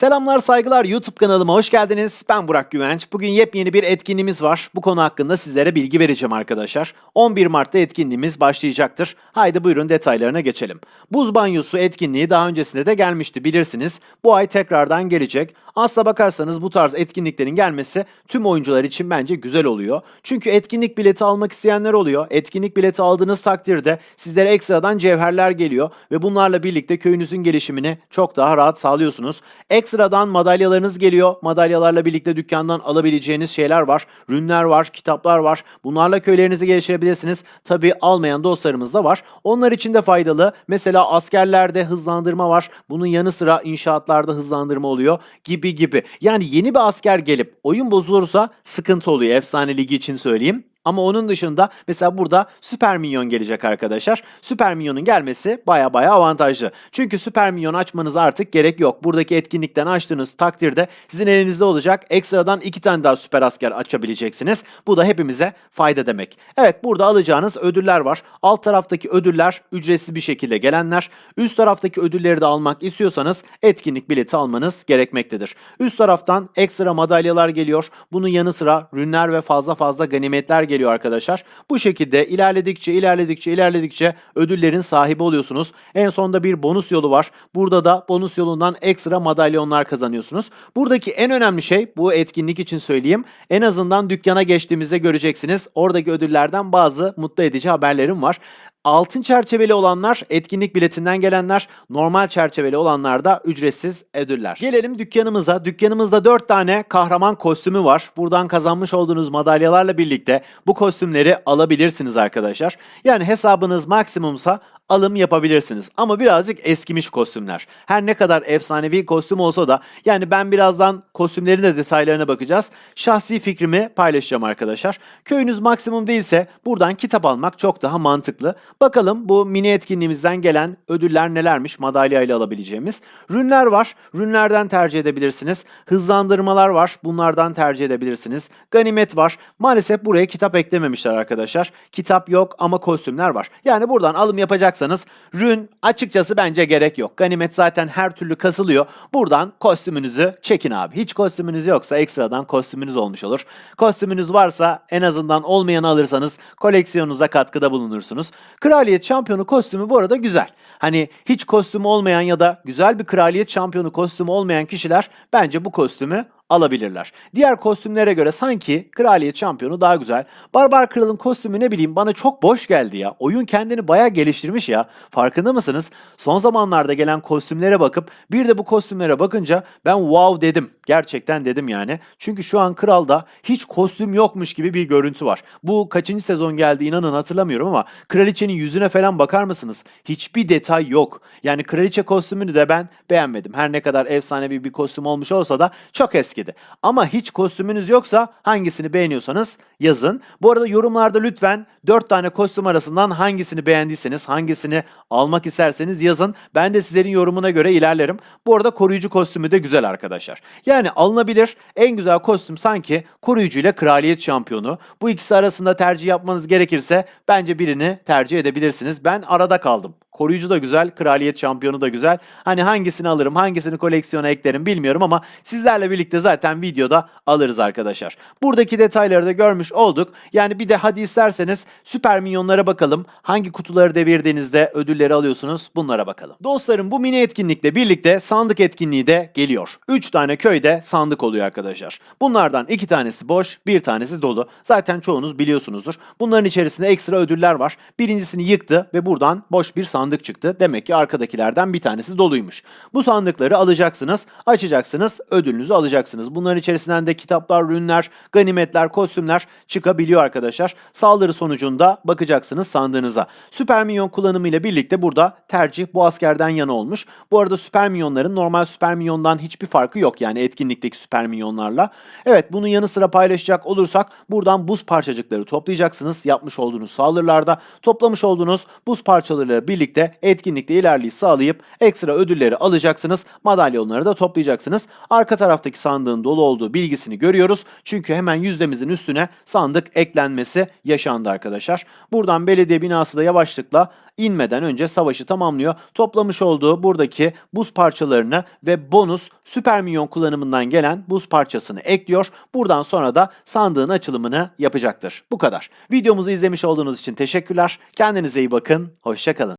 Selamlar saygılar YouTube kanalıma hoş geldiniz. Ben Burak Güvenç. Bugün yepyeni bir etkinliğimiz var. Bu konu hakkında sizlere bilgi vereceğim arkadaşlar. 11 Mart'ta etkinliğimiz başlayacaktır. Haydi buyurun detaylarına geçelim. Buz banyosu etkinliği daha öncesinde de gelmişti bilirsiniz. Bu ay tekrardan gelecek. Aslına bakarsanız bu tarz etkinliklerin gelmesi tüm oyuncular için bence güzel oluyor. Çünkü etkinlik bileti almak isteyenler oluyor. Etkinlik bileti aldığınız takdirde sizlere ekstradan cevherler geliyor ve bunlarla birlikte köyünüzün gelişimini çok daha rahat sağlıyorsunuz. Ekstradan madalyalarınız geliyor. Madalyalarla birlikte dükkandan alabileceğiniz şeyler var. Rünler var, kitaplar var. Bunlarla köylerinizi geliştirebilirsiniz. Tabi almayan dostlarımız da var. Onlar için de faydalı. Mesela askerlerde hızlandırma var. Bunun yanı sıra inşaatlarda hızlandırma oluyor gibi gibi. Yani yeni bir asker gelip oyun bozulursa sıkıntı oluyor. Efsane Ligi için söyleyeyim. Ama onun dışında mesela burada Süper Minyon gelecek arkadaşlar. Süper Minyon'un gelmesi baya baya avantajlı. Çünkü Süper Minyon açmanız artık gerek yok. Buradaki etkinlikten açtığınız takdirde sizin elinizde olacak. Ekstradan iki tane daha süper asker açabileceksiniz. Bu da hepimize fayda demek. Evet burada alacağınız ödüller var. Alt taraftaki ödüller ücretsiz bir şekilde gelenler. Üst taraftaki ödülleri de almak istiyorsanız etkinlik bileti almanız gerekmektedir. Üst taraftan ekstra madalyalar geliyor. Bunun yanı sıra rünler ve fazla fazla ganimetler geliyor arkadaşlar. Bu şekilde ilerledikçe ilerledikçe ilerledikçe ödüllerin sahibi oluyorsunuz. En sonunda bir bonus yolu var. Burada da bonus yolundan ekstra madalyonlar kazanıyorsunuz. Buradaki en önemli şey bu etkinlik için söyleyeyim. En azından dükkana geçtiğimizde göreceksiniz. Oradaki ödüllerden bazı mutlu edici haberlerim var. Altın çerçeveli olanlar etkinlik biletinden gelenler, normal çerçeveli olanlar da ücretsiz ödüller. Gelelim dükkanımıza. Dükkanımızda 4 tane kahraman kostümü var. Buradan kazanmış olduğunuz madalyalarla birlikte bu kostümleri alabilirsiniz arkadaşlar. Yani hesabınız maksimumsa alım yapabilirsiniz. Ama birazcık eskimiş kostümler. Her ne kadar efsanevi kostüm olsa da yani ben birazdan kostümlerin de detaylarına bakacağız. Şahsi fikrimi paylaşacağım arkadaşlar. Köyünüz maksimum değilse buradan kitap almak çok daha mantıklı. Bakalım bu mini etkinliğimizden gelen ödüller nelermiş madalya ile alabileceğimiz. Rünler var. Rünlerden tercih edebilirsiniz. Hızlandırmalar var. Bunlardan tercih edebilirsiniz. Ganimet var. Maalesef buraya kitap eklememişler arkadaşlar. Kitap yok ama kostümler var. Yani buradan alım yapacaksınız. Rün açıkçası bence gerek yok. Ganimet zaten her türlü kasılıyor. Buradan kostümünüzü çekin abi. Hiç kostümünüz yoksa ekstradan kostümünüz olmuş olur. Kostümünüz varsa en azından olmayanı alırsanız koleksiyonunuza katkıda bulunursunuz. Kraliyet şampiyonu kostümü bu arada güzel. Hani hiç kostümü olmayan ya da güzel bir kraliyet şampiyonu kostümü olmayan kişiler bence bu kostümü alabilirler. Diğer kostümlere göre sanki kraliyet şampiyonu daha güzel. Barbar Kral'ın kostümü ne bileyim bana çok boş geldi ya. Oyun kendini bayağı geliştirmiş ya. Farkında mısınız? Son zamanlarda gelen kostümlere bakıp bir de bu kostümlere bakınca ben wow dedim. Gerçekten dedim yani. Çünkü şu an Kral'da hiç kostüm yokmuş gibi bir görüntü var. Bu kaçıncı sezon geldi inanın hatırlamıyorum ama kraliçenin yüzüne falan bakar mısınız? Hiçbir detay yok. Yani kraliçe kostümünü de ben beğenmedim. Her ne kadar efsanevi bir kostüm olmuş olsa da çok eski eskidi. Ama hiç kostümünüz yoksa hangisini beğeniyorsanız yazın. Bu arada yorumlarda lütfen 4 tane kostüm arasından hangisini beğendiyseniz, hangisini almak isterseniz yazın. Ben de sizlerin yorumuna göre ilerlerim. Bu arada koruyucu kostümü de güzel arkadaşlar. Yani alınabilir. En güzel kostüm sanki koruyucu ile kraliyet şampiyonu. Bu ikisi arasında tercih yapmanız gerekirse bence birini tercih edebilirsiniz. Ben arada kaldım. Koruyucu da güzel, kraliyet şampiyonu da güzel. Hani hangisini alırım, hangisini koleksiyona eklerim bilmiyorum ama sizlerle birlikte zaten videoda alırız arkadaşlar. Buradaki detayları da görmüş olduk. Yani bir de hadi isterseniz süper minyonlara bakalım. Hangi kutuları devirdiğinizde ödülleri alıyorsunuz bunlara bakalım. Dostlarım bu mini etkinlikle birlikte sandık etkinliği de geliyor. 3 tane köyde sandık oluyor arkadaşlar. Bunlardan 2 tanesi boş, bir tanesi dolu. Zaten çoğunuz biliyorsunuzdur. Bunların içerisinde ekstra ödüller var. Birincisini yıktı ve buradan boş bir sandık sandık çıktı. Demek ki arkadakilerden bir tanesi doluymuş. Bu sandıkları alacaksınız, açacaksınız, ödülünüzü alacaksınız. Bunların içerisinden de kitaplar, ürünler, ganimetler, kostümler çıkabiliyor arkadaşlar. Saldırı sonucunda bakacaksınız sandığınıza. Süper minyon kullanımı ile birlikte burada tercih bu askerden yana olmuş. Bu arada süper minyonların normal süper minyondan hiçbir farkı yok yani etkinlikteki süper minyonlarla. Evet bunun yanı sıra paylaşacak olursak buradan buz parçacıkları toplayacaksınız. Yapmış olduğunuz saldırılarda toplamış olduğunuz buz parçalarıyla birlikte birlikte etkinlikte ilerleyiş sağlayıp ekstra ödülleri alacaksınız. Madalyonları da toplayacaksınız. Arka taraftaki sandığın dolu olduğu bilgisini görüyoruz. Çünkü hemen yüzdemizin üstüne sandık eklenmesi yaşandı arkadaşlar. Buradan belediye binası da yavaşlıkla inmeden önce savaşı tamamlıyor. Toplamış olduğu buradaki buz parçalarını ve bonus süper minyon kullanımından gelen buz parçasını ekliyor. Buradan sonra da sandığın açılımını yapacaktır. Bu kadar. Videomuzu izlemiş olduğunuz için teşekkürler. Kendinize iyi bakın. Hoşçakalın.